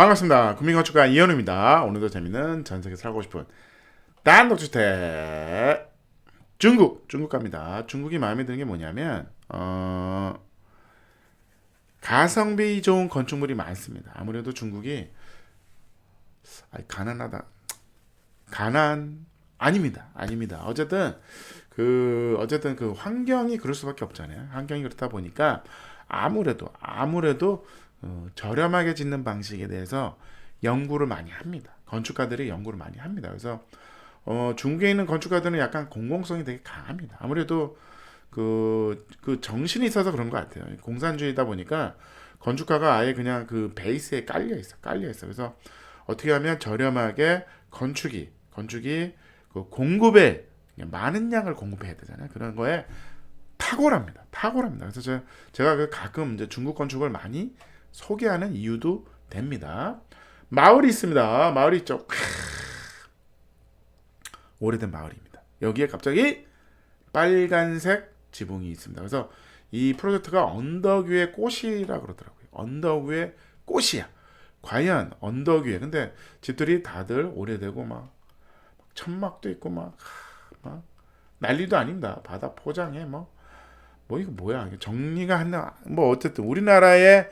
반갑습니다. 국민건축가 이현우입니다. 오늘도 재밌는 전세계 살고 싶은 단독주택 중국 중국 갑니다. 중국이 마음에 드는 게 뭐냐면 어, 가성비 좋은 건축물이 많습니다. 아무래도 중국이 아니, 가난하다. 가난 아닙니다. 아닙니다. 어쨌든 그 어쨌든 그 환경이 그럴 수밖에 없잖아요. 환경이 그렇다 보니까 아무래도 아무래도 어, 저렴하게 짓는 방식에 대해서 연구를 많이 합니다. 건축가들이 연구를 많이 합니다. 그래서 어, 중국에 있는 건축가들은 약간 공공성이 되게 강합니다. 아무래도 그, 그 정신이 있어서 그런 것 같아요. 공산주의다 보니까 건축가가 아예 그냥 그 베이스에 깔려 있어, 깔려 있어. 그래서 어떻게 하면 저렴하게 건축이, 건축이 그 공급에 많은 양을 공급해야 되잖아요. 그런 거에 탁월합니다. 탁월합니다. 그래서 제가, 제가 그 가끔 이제 중국 건축을 많이 소개하는 이유도 됩니다. 마을이 있습니다. 마을이 있죠. 크... 오래된 마을입니다. 여기에 갑자기 빨간색 지붕이 있습니다. 그래서 이 프로젝트가 언덕 위의 꽃이라 그러더라고요. 언덕 위의 꽃이야. 과연 언덕 위에 근데 집들이 다들 오래되고 막 천막도 있고 막, 막 난리도 아닙니다. 바다 포장해 뭐. 뭐 이거 뭐야? 정리가 한뭐 어쨌든 우리나라의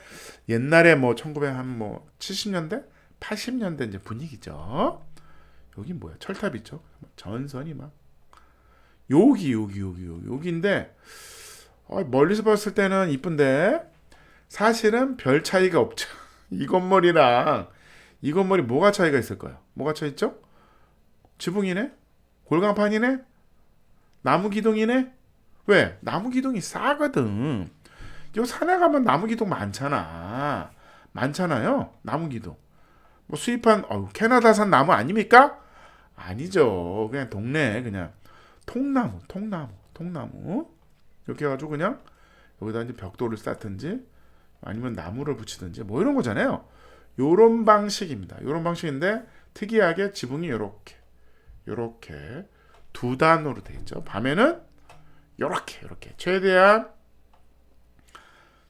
옛날에 뭐 1900한 뭐 70년대, 80년대 이제 분위기죠. 여기 뭐야? 철탑 있죠? 전선이 막 여기 여기 여기 여기 여기인데 어, 멀리서 봤을 때는 이쁜데 사실은 별 차이가 없죠. 이 건물이랑 이 건물이 뭐가 차이가 있을까요? 뭐가 차이 있죠? 지붕이네? 골강판이네? 나무 기둥이네? 왜? 나무 기둥이 싸거든. 요 산에 가면 나무 기둥 많잖아. 많잖아요. 나무 기둥. 뭐 수입한 어, 캐나다산 나무 아닙니까? 아니죠. 그냥 동네 그냥 통나무, 통나무, 통나무. 이렇게 해가지고 그냥 여기다 이제 벽돌을 쌓든지 아니면 나무를 붙이든지 뭐 이런 거잖아요. 요런 방식입니다. 요런 방식인데 특이하게 지붕이 요렇게 요렇게 두 단으로 되어 있죠. 밤에는 요렇게 요렇게. 최대한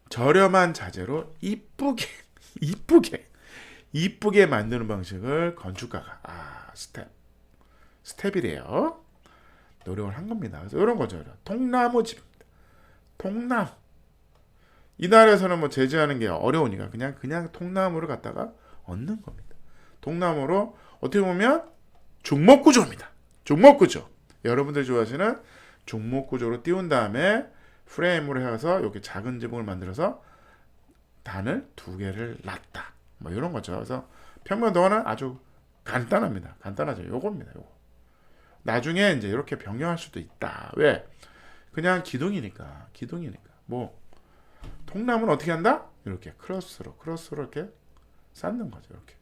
저렴한 자재로 이쁘게 이쁘게 이쁘게 만드는 방식을 건축가가 아 스텝 스텝이래요. 노력을 한 겁니다. 그래서 이런 거죠. 통나무 집입니다 통나무. 이 나라에서는 뭐 제재하는 게 어려우니까 그냥 그냥 통나무를 갖다가 얻는 겁니다. 통나무로 어떻게 보면 중목 구조입니다. 중목 구조. 여러분들 좋아하시는 중목 구조로 띄운 다음에 프레임으로 해서 이렇게 작은 지붕을 만들어서 단을 두 개를 놨다. 뭐 이런 거죠. 그래서 평면 도어는 아주 간단합니다. 간단하죠. 요겁니다. 요거. 나중에 이제 이렇게 변경할 수도 있다. 왜? 그냥 기둥이니까. 기둥이니까. 뭐 통나무는 어떻게 한다? 이렇게 크로스로 크로스로 이렇게 쌓는 거죠. 이렇게.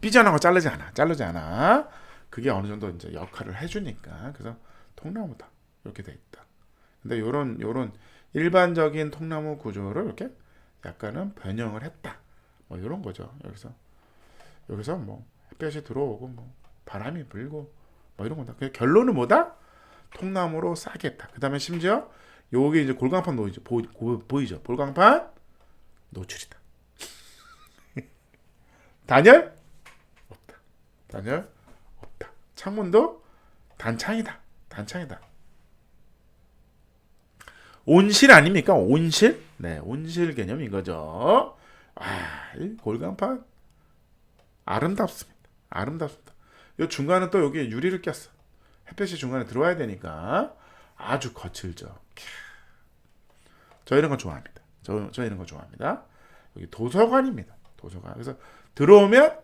삐져나고 자르지 않아. 자르지 않아. 그게 어느 정도 이제 역할을 해주니까 그래서 통나무다 이렇게 돼 있다. 근데 요런 요런 일반적인 통나무 구조를 이렇게 약간은 변형을 했다. 뭐 이런 거죠. 여기서 여기서 뭐 햇볕이 들어오고 뭐 바람이 불고 뭐 이런 거다. 그 결론은 뭐다? 통나무로 싸겠다. 그 다음에 심지어 여기 이제 골강판 보이죠. 보, 보 이죠. 골강판 노출이다. 단열 없다. 단열. 창문도 단창이다. 단창이다. 온실 아닙니까? 온실? 네, 온실 개념인 거죠. 아, 이 골강판 아름답습니다. 아름답습니다. 요 중간에 또 여기 유리를 꼈어. 햇볕이 중간에 들어와야 되니까 아주 거칠죠. 저 이런 거 좋아합니다. 저, 저 이런 거 좋아합니다. 여기 도서관입니다. 도서관. 그래서 들어오면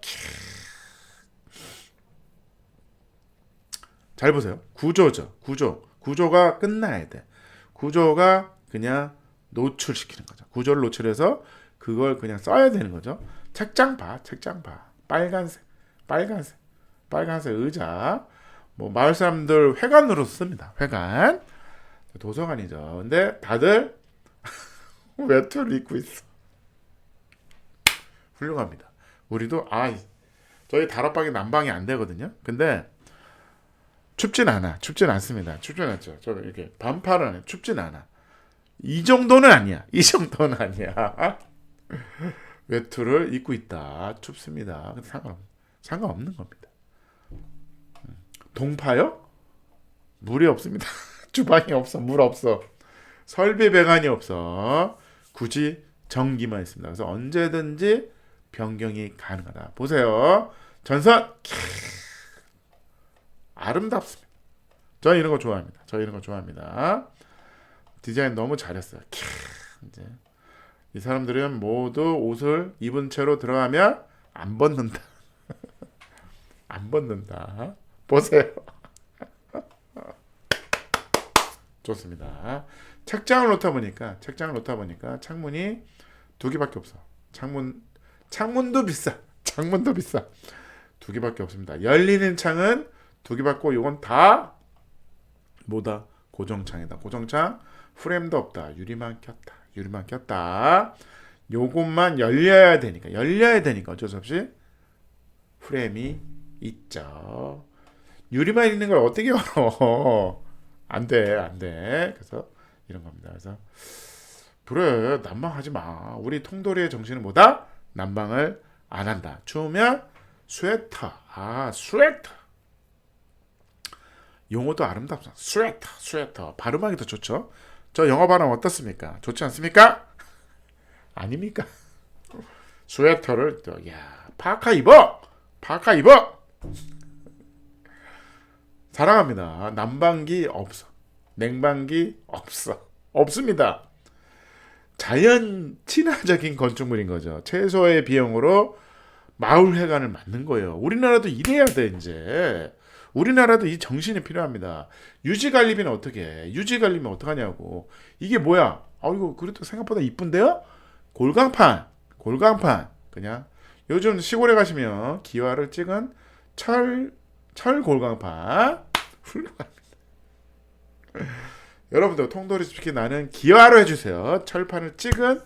잘 보세요. 구조죠. 구조. 구조가 끝나야 돼. 구조가 그냥 노출시키는 거죠. 구조를 노출해서 그걸 그냥 써야 되는 거죠. 책장 봐, 책장 봐. 빨간색, 빨간색, 빨간색 의자. 뭐 마을 사람들 회관으로 씁니다. 회관. 도서관이죠. 근데 다들 외투를 입고 있어. 훌륭합니다. 우리도 아 저희 다락방이 난방이 안 되거든요. 근데 춥진 않아. 춥진 않습니다. 춥진 않죠. 저 이렇게 반팔 안에 춥진 않아. 이 정도는 아니야. 이 정도는 아니야. 외투를 입고 있다. 춥습니다. 상관 상관없는 겁니다. 음. 동파요? 물이 없습니다. 주방이 없어, 물 없어. 설비 배관이 없어. 굳이 전기만 있습니다. 그래서 언제든지 변경이 가능하다. 보세요. 전선 캬, 아름답습니다. 저 이런 거 좋아합니다. 저 이런 거 좋아합니다. 디자인 너무 잘했어요. 캬, 이제 이 사람들은 모두 옷을 입은 채로 들어가면 안 벗는다. 안 벗는다. 보세요. 좋습니다. 책장을 놓다 보니까 책장을 놓다 보니까 창문이 두 개밖에 없어. 창문 창문도 비싸. 창문도 비싸. 두 개밖에 없습니다. 열리는 창은 두 개밖에 이건 다 뭐다 고정창이다. 고정창 프레임도 없다. 유리만 꼈다. 유리만 꼈다. 요것만 열려야 되니까 열려야 되니까 어쩔 수 없이 프레임이 있죠. 유리만 있는 걸 어떻게 열어? 안 돼, 안 돼. 그래서 이런 겁니다. 그래서 그래 난방하지 마. 우리 통돌이의 정신은 뭐다? 난방을 안 한다. 추우면 스웨터. 아 스웨터. 용어도 아름답다. 스웨터, 스웨터. 발음하기 더 좋죠. 저 영어 발음 어떻습니까? 좋지 않습니까? 아닙니까? 스웨터를 또, 야 파카 입어, 파카 입어. 사랑합니다. 난방기 없어. 냉방기 없어. 없습니다. 자연 친화적인 건축물인 거죠. 최소의 비용으로 마을 회관을 만든 거예요. 우리나라도 이래야 돼 이제. 우리나라도 이 정신이 필요합니다. 유지 관리비는 어떻게 해? 유지 관리면 어떡하냐고. 이게 뭐야? 아 이거 그래도 생각보다 이쁜데요? 골강판, 골강판. 그냥 요즘 시골에 가시면 기와를 찍은 철, 철 골강판. 훌륭합니다. 여러분들 통돌이 스피키 나는 기와로 해주세요. 철판을 찍은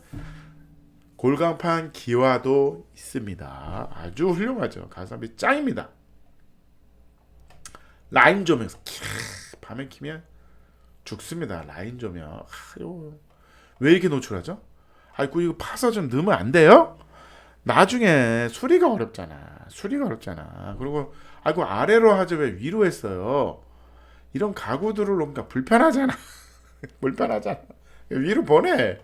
골강판 기와도 있습니다. 아주 훌륭하죠. 가성비 짱입니다. 라인 조명 캬, 밤에 키면 죽습니다. 라인 조명. 아, 이거 왜 이렇게 노출하죠? 아이고 이거 파서 좀 넣으면 안 돼요? 나중에 수리가 어렵잖아. 수리가 어렵잖아. 그리고 아이고 아래로 하죠 왜 위로 했어요? 이런 가구들을 놓으니까 불편하잖아. 불편하잖아. 위로 보내.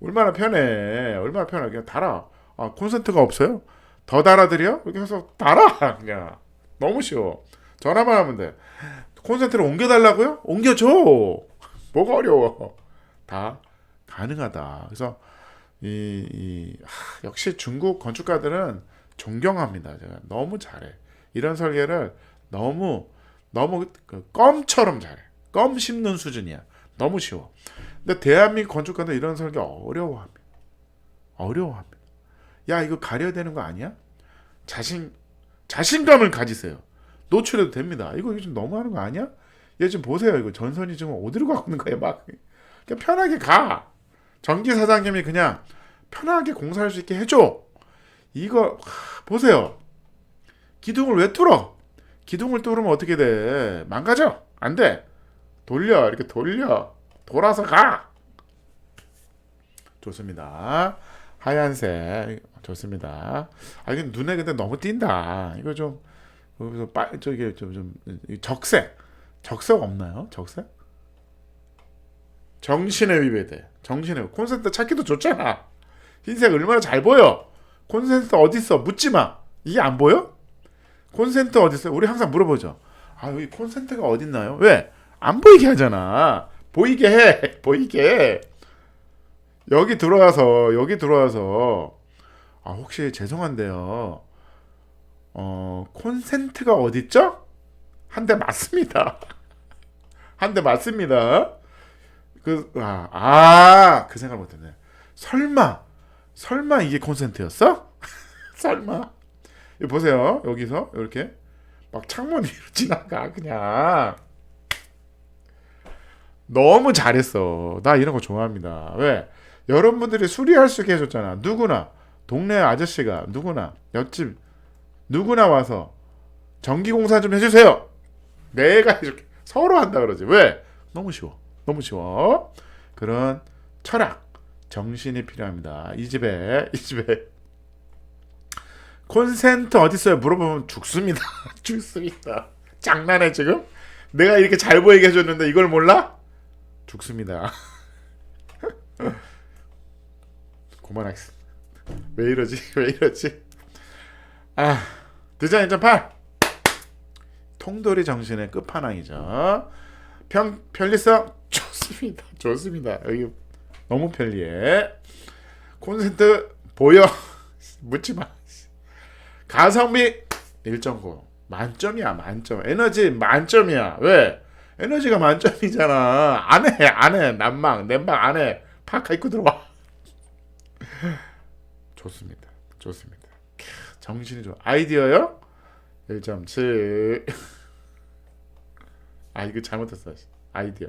얼마나 편해. 얼마나 편해. 그냥 달아. 아, 콘센트가 없어요? 더 달아드려? 이렇게 해서 달아. 그냥. 너무 쉬워. 전화만 하면 돼. 콘센트를 옮겨달라고요? 옮겨줘. 뭐가 어려워. 다 가능하다. 그래서 이, 이 하, 역시 중국 건축가들은 존경합니다. 제가 너무 잘해. 이런 설계를 너무 너무 그 껌처럼 잘해. 껌 씹는 수준이야. 너무 쉬워. 근데 대한민국 건축가들 이런 설계 어려워합니다. 어려워합니다. 야 이거 가려야 되는 거 아니야? 자신 자신감을 가지세요. 노출해도 됩니다. 이거 좀 너무하는 거 아니야? 얘좀 보세요. 이거 전선이 지금 어디로 가고 있는 거야? 막 그냥 편하게 가. 전기 사장님이 그냥 편하게 공사할 수 있게 해줘. 이거 하, 보세요. 기둥을 왜 뚫어? 기둥을 뚫으면 어떻게 돼? 망가져? 안 돼. 돌려. 이렇게 돌려. 돌아서 가. 좋습니다. 하얀색 좋습니다. 아 이게 눈에 근데 너무 띈다. 이거 좀 그래서 빠 저기 좀, 좀 적색 적색 없나요? 적색? 정신의 위배돼. 정신의 콘센트 찾기도 좋잖아. 흰색 얼마나 잘 보여. 콘센트 어디 있어? 묻지 마. 이게 안 보여? 콘센트 어디 있어? 우리 항상 물어보죠. 아 여기 콘센트가 어디 있나요? 왜? 안 보이게 하잖아. 보이게 해. 보이게. 해. 여기 들어와서 여기 들어와서 아 혹시 죄송한데요. 어 콘센트가 어디 있죠? 한 대 맞습니다. 한 대 맞습니다. 그, 아, 아, 그 생각 못했네. 설마, 설마 이게 콘센트였어? 설마. 보세요. 여기서, 이렇게. 막 창문 위로 지나가, 그냥. 너무 잘했어. 나 이런 거 좋아합니다. 왜? 여러분들이 수리할 수 있게 해줬잖아. 누구나. 동네 아저씨가, 누구나. 옆집, 누구나 와서 전기공사 좀 해주세요. 내가 이렇게 서로 한다 그러지. 왜? 너무 쉬워. 너무 쉬워. 그런 철학, 정신이 필요합니다. 이 집에 이 집에 콘센트 어디 있어요? 물어보면 죽습니다. 죽습니다. 장난해 지금? 내가 이렇게 잘 보이게 해줬는데 이걸 몰라? 죽습니다. 그만하겠습니다. 왜 이러지? 왜 이러지? 아 디자인 1.8 통돌이 정신의 끝판왕이죠. 평 편리성 좋습니다. 좋습니다. 여기 너무 편리해. 콘센트 보여 묻지 마. 가성비 1.9 만점이야 만점. 에너지 만점이야. 왜? 에너지가 만점이잖아. 안 해 안 해 난방 냉방 안 해 파카 입고 들어와. 좋습니다. 좋습니다. 캬, 정신이 좋아. 아이디어요? 1.7. 아 이거 잘못했어. 아이디어.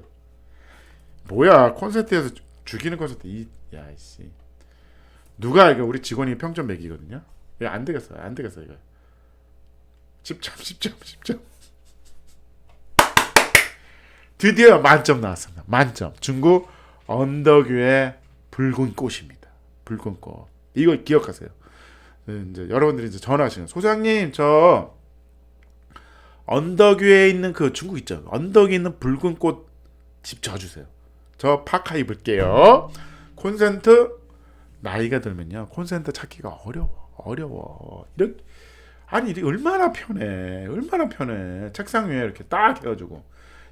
뭐야 콘서트에서 죽- 죽이는 콘서트 이 야 씨 누가 이거 우리 직원이 평점 매기거든요. 이거 안 되겠어 안 되겠어 이거 10점 10점 10점 드디어 만점 나왔습니다. 만점 중국 언덕 위의 붉은 꽃입니다. 붉은 꽃 이거 기억하세요. 네, 이제 여러분들이 이제 전화하시는 소장님 저 언덕 위에 있는 그 중국 있죠. 언덕 에 있는 붉은 꽃 집 져주세요. 저 파카 입을게요. 콘센트 나이가 들면요. 콘센트 찾기가 어려워 어려워. 이렇게 아니 이게 얼마나 편해 얼마나 편해. 책상 위에 이렇게 딱 해가지고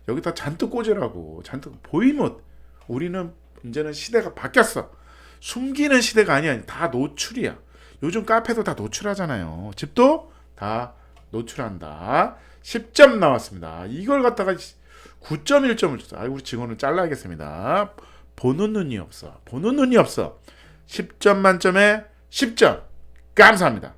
여기다 잔뜩 꽂으라고 잔뜩 보이면 우리는 이제는 시대가 바뀌었어. 숨기는 시대가 아니야. 다 노출이야 요즘 카페도 다 노출하잖아요 집도 다 노출한다 10점 나왔습니다 이걸 갖다가 9.1점을 줬어 아이 우리 직원을 잘라야겠습니다 보는 눈이 없어. 보는 눈이 없어. 10점 만점에 10점. 감사합니다.